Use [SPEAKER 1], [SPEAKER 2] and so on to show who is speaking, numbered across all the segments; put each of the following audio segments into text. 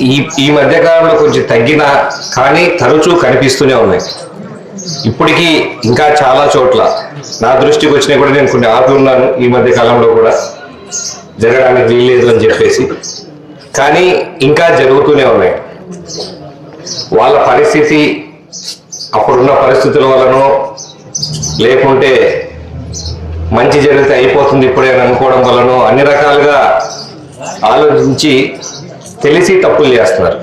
[SPEAKER 1] ఈ ఈ మధ్య కాలంలో కొంచెం తగ్గిన కానీ తరచూ కనిపిస్తూనే ఉన్నాయి. ఇప్పటికీ ఇంకా చాలా చోట్ల నా దృష్టికి వచ్చినా కూడా నేను కొన్ని ఆపి ఉన్నాను ఈ మధ్య కాలంలో కూడా. జరగడానికి వీల్లేదు అని చెప్పేసి. కానీ ఇంకా జరుగుతూనే ఉన్నాయి. వాళ్ళ పరిస్థితి అప్పుడున్న పరిస్థితుల వలనో లేకుంటే మంచి జరిగితే అయిపోతుంది ఇప్పుడే అని అనుకోవడం వలనో అన్ని రకాలుగా ఆలోచించి తెలిసి తప్పులు చేస్తున్నారు.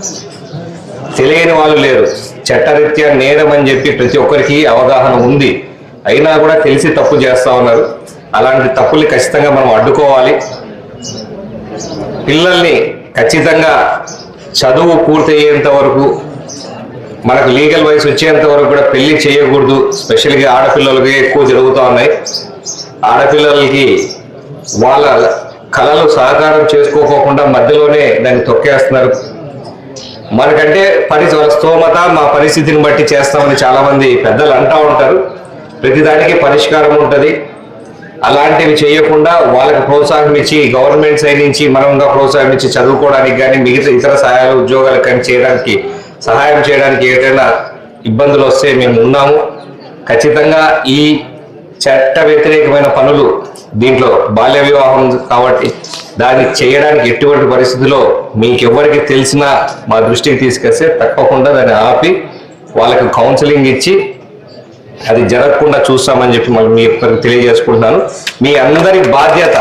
[SPEAKER 1] తెలియని వాళ్ళు లేరు. చట్టరీత్యా నేరం అని చెప్పి ప్రతి ఒక్కరికి అవగాహన ఉంది. అయినా కూడా తెలిసి తప్పు చేస్తా ఉన్నారు. అలాంటి తప్పుల్ని ఖచ్చితంగా మనం అడ్డుకోవాలి. పిల్లల్ని ఖచ్చితంగా చదువు పూర్తయ్యేంత వరకు మనకు లీగల్ వయసు వచ్చేంత వరకు కూడా పెళ్ళి చేయకూడదు. స్పెషల్గా ఆడపిల్లలకి ఎక్కువ జరుగుతూ ఉన్నాయి. ఆడపిల్లలకి వాళ్ళ కళలు సహకారం చేసుకోకోకుండా మధ్యలోనే దాన్ని తొక్కేస్తున్నారు. మనకంటే పని స్తోమత మా పరిస్థితిని బట్టి చేస్తామని చాలామంది పెద్దలు అంటా ఉంటారు. ప్రతిదానికి పరిష్కారం ఉంటుంది. అలాంటివి చేయకుండా వాళ్ళకి ప్రోత్సాహం ఇచ్చి గవర్నమెంట్ సైడ్ నుంచి మనంగా ప్రోత్సాహం ఇచ్చి చదువుకోవడానికి కానీ మిగతా ఇతర సహాయాలు ఉద్యోగాలు కానీ చేయడానికి సహాయం చేయడానికి ఏదైనా ఇబ్బందులు వస్తే మేము ఉన్నాము. ఖచ్చితంగా ఈ చట్ట వ్యతిరేకమైన పనులు దీంట్లో బాల్య వివాహం కాబట్టి దాన్ని చేయడానికి ఎటువంటి పరిస్థితిలో మీకెవ్వరికి తెలిసినా మా దృష్టికి తీసుకొస్తే తప్పకుండా దాన్ని ఆపి వాళ్ళకి కౌన్సిలింగ్ ఇచ్చి అది జరగకుండా చూస్తామని చెప్పి మళ్ళీ మీ ఒక్కరికి తెలియజేసుకుంటున్నాను. మీ అందరి బాధ్యత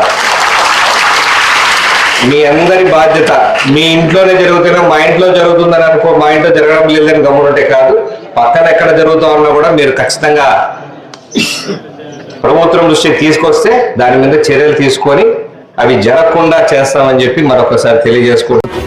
[SPEAKER 1] మీ అందరి బాధ్యత మీ ఇంట్లోనే జరుగుతున్నా మా ఇంట్లో జరుగుతుందని అనుకో మా ఇంట్లో జరగడం లేదని గమ్మునుంటే కాదు పక్కన ఎక్కడ జరుగుతా ఉన్నా కూడా మీరు ఖచ్చితంగా ప్రభుత్వం దృష్టికి తీసుకొస్తే దాని మీద చర్యలు తీసుకొని అవి జరగకుండా చేస్తామని చెప్పి మరొకసారి తెలియజేసుకుంటున్నాం.